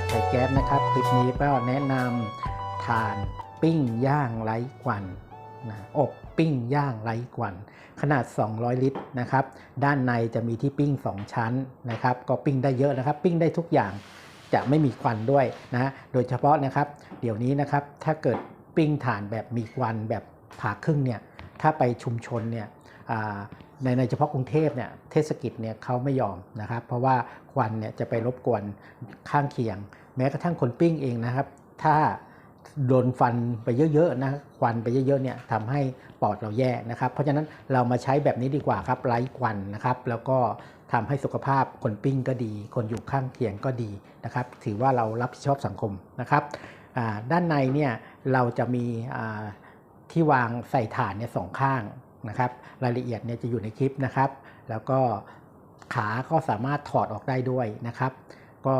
ดไข่แก๊สนะครับ คลิปนี้ก็แนะนำทานปิ้งย่างไร้ควันนะอบปิ้งย่างไร้ควัน ขนาด 200 ลิตรนะครับ ด้านในจะมีที่ปิ้ง 2 ชั้นนะครับ ก็ปิ้งได้เยอะนะครับ ปิ้งได้ทุกอย่างจะไม่มีควันด้วยนะโดยเฉพาะนะครับ เดี๋ยวนี้นะครับ ถ้าเกิดปิ้งถ่านแบบมีควันแบบผ่าครึ่งเนี่ย ถ้าไปชุมชนเนี่ย ในในเฉพาะกรุงเทพเนี่ยเทศกิจเนี่ยเขาไม่ยอมนะครับ เพราะว่าควันเนี่ยจะไปรบกวนข้างเคียง แม้กระทั่งคนปิ้งเองนะครับ ถ้าโดนฟันไปเยอะๆนะควันไปเยอะๆเนี่ยทำให้ปอดเราแย่นะครับ เพราะฉะนั้นเรามาใช้แบบนี้ดีกว่าครับไร้ควันนะครับ แล้วก็ทำให้สุขภาพคนปิ้งก็ดี คนอยู่ข้างเคียงก็ดีนะครับ ถือว่าเรารับผิดชอบสังคมนะครับอ่าด้านในเนี่ยเราจะมีอ่าที่วางใส่ถ่านเนี่ยสองข้าง นะครับรายละเอียดเนี่ยจะอยู่ในคลิปนะครับ แล้วก็ขาก็สามารถถอดออกได้ด้วยนะครับ ก็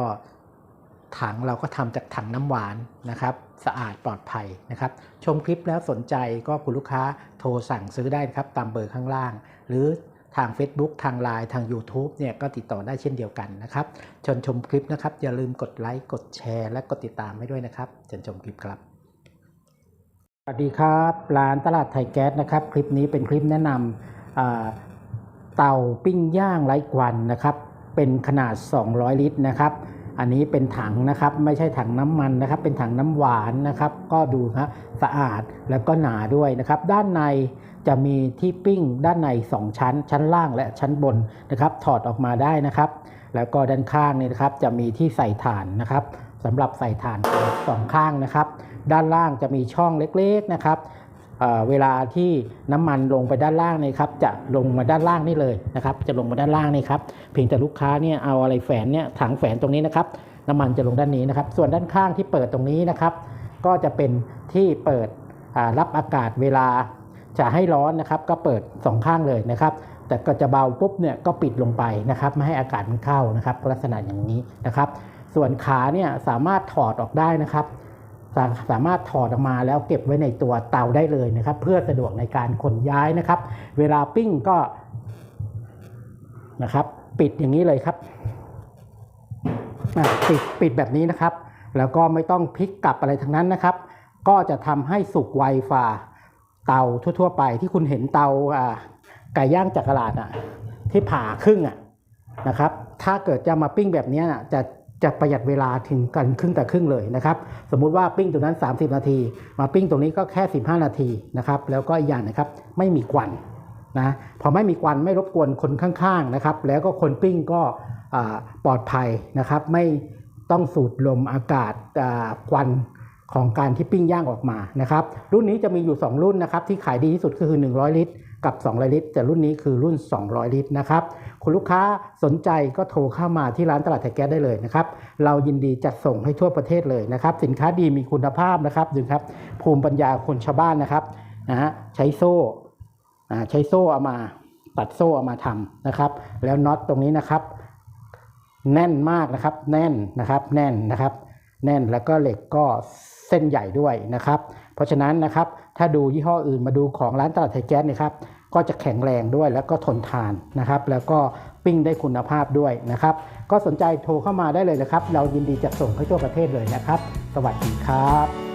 ถังเราก็ทำจากถังน้ำหวานนะครับ สะอาดปลอดภัยนะครับ ชมคลิปแล้วสนใจก็คุณลูกค้าโทรสั่งซื้อได้นะครับตามเบอร์ข้างล่าง หรือทาง Facebook ทาง Line ทาง YouTube เนี่ยก็ติดต่อได้เช่นเดียวกันนะครับชนชมคลิปนะครับ อย่าลืมกดไลค์กดแชร์ และกดติดตามให้ด้วยนะครับเชิญชมคลิปครับ สวัสดีครับร้านตลาดไทยแก๊สนะครับ คลิปนี้เป็นคลิปแนะนำเตาปิ้งย่างไร้ควันนะครับ เป็นขนาด 200 ลิตรนะครับ อันนี้เป็นถังนะครับ ไม่ใช่ถังน้ำมันนะครับ เป็นถังน้ำหวานนะครับ ก็ดูฮะสะอาดแล้วก็หนาด้วยนะครับ ด้านในจะมีที่ปิ้งด้านใน 2 ชั้น ชั้นล่างและชั้นบนนะครับ ถอดออกมาได้นะครับ แล้วก็ด้านข้างนี่นะครับจะมีที่ใส่ถ่านนะครับ สำหรับใส่ถ่านสองข้างนะครับ ด้านล่างจะมีช่องเล็กๆนะครับเเวลาที่น้ำมันลงไปด้านล่างนี่ครับจะลงมาด้านล่างนี่เลยนะครับ จะลงมาด้านล่างนี่ครับเพียงแต่ลูกค้าเนี่ยเอาอะไรแฝนเนี่ยถังแฝนตรงนี้นะครับ น้ำมันจะลงด้านนี้นะครับ ส่วนด้านข้างที่เปิดตรงนี้นะครับ ก็จะเป็นที่เปิดรับอากาศเวลาจะให้ร้อนนะครับ ก็เปิดสองข้างเลยนะครับ แต่ก็จะเบาปุ๊บเนี่ยก็ปิดลงไปนะครับ ไม่ให้อากาศมันเข้านะครับ ลักษณะอย่างนี้นะครับ ส่วนขาเนี่ยสามารถถอดออกได้นะครับ สาสามารถถอดออกมาแล้วเก็บไว้ในตัวเตาได้เลยนะครับ เพื่อสะดวกในการขนย้ายนะครับ เวลาปิ้งก็นะครับ ปิดอย่างนี้เลยครับปิดปิดแบบนี้นะครับ แล้วก็ไม่ต้องพลิกกลับอะไรทั้งนั้นนะครับ ก็จะทำให้สุกไวฝ่าเตาทั่ว ๆ ไปที่คุณเห็นเตาไก่ย่างจักรลาดอะที่ผ่าครึ่งอะนะครับ ถ้าเกิดจะมาปิ้งแบบนี้นะจะ จะประหยัดเวลาถึงกันครึ่งแต่ครึ่งเลยนะครับ สมมุติว่าปิ้งตรงนั้น 30 นาที มาปิ้งตรงนี้ก็แค่ 15 นาทีนะครับ แล้วก็อีกอย่างนะครับไม่มีควันนะพอไม่มีควันไม่รบกวนคนข้างๆนะครับ แล้วก็คนปิ้งก็ปลอดภัยนะครับ ไม่ต้องสูดลมอากาศควันของการที่ปิ้งย่างออกมานะครับ รุ่นนี้จะมีอยู่ 2 รุ่นนะครับที่ขายดีที่สุดก็คือ 100 ลิตร กับ 200 ลิตร แต่รุ่นนี้คือรุ่น 200 ลิตรนะครับคุณลูกค้าสนใจก็โทรเข้ามาที่ร้านตลาดไทยแก๊สได้เลยนะครับเรายินดีจัดส่งให้ทั่วประเทศเลยนะครับ สินค้าดีมีคุณภาพนะครับดูครับภูมิปัญญาคนชาวบ้านนะครับนะฮะใช้โซ่ใช้โซ่เอามาตัดโซ่เอามาทำนะครับ แล้วน็อตตรงนี้นะครับ แน่นมากนะครับ แน่นนะครับ แน่นนะครับ แน่นแล้วก็เหล็กก็เส้นใหญ่ด้วยนะครับ เพราะฉะนั้นนะครับถ้าดูยี่ห้ออื่นมาดูของร้านตลาดไทยแก๊สนะครับก็จะแข็งแรงด้วยแล้วก็ทนทานนะครับ แล้วก็ปิ้งได้คุณภาพด้วยนะครับ ก็สนใจโทรเข้ามาได้เลยนะครับ เรายินดีจะส่งให้ทั่วประเทศเลยนะครับ สวัสดีครับ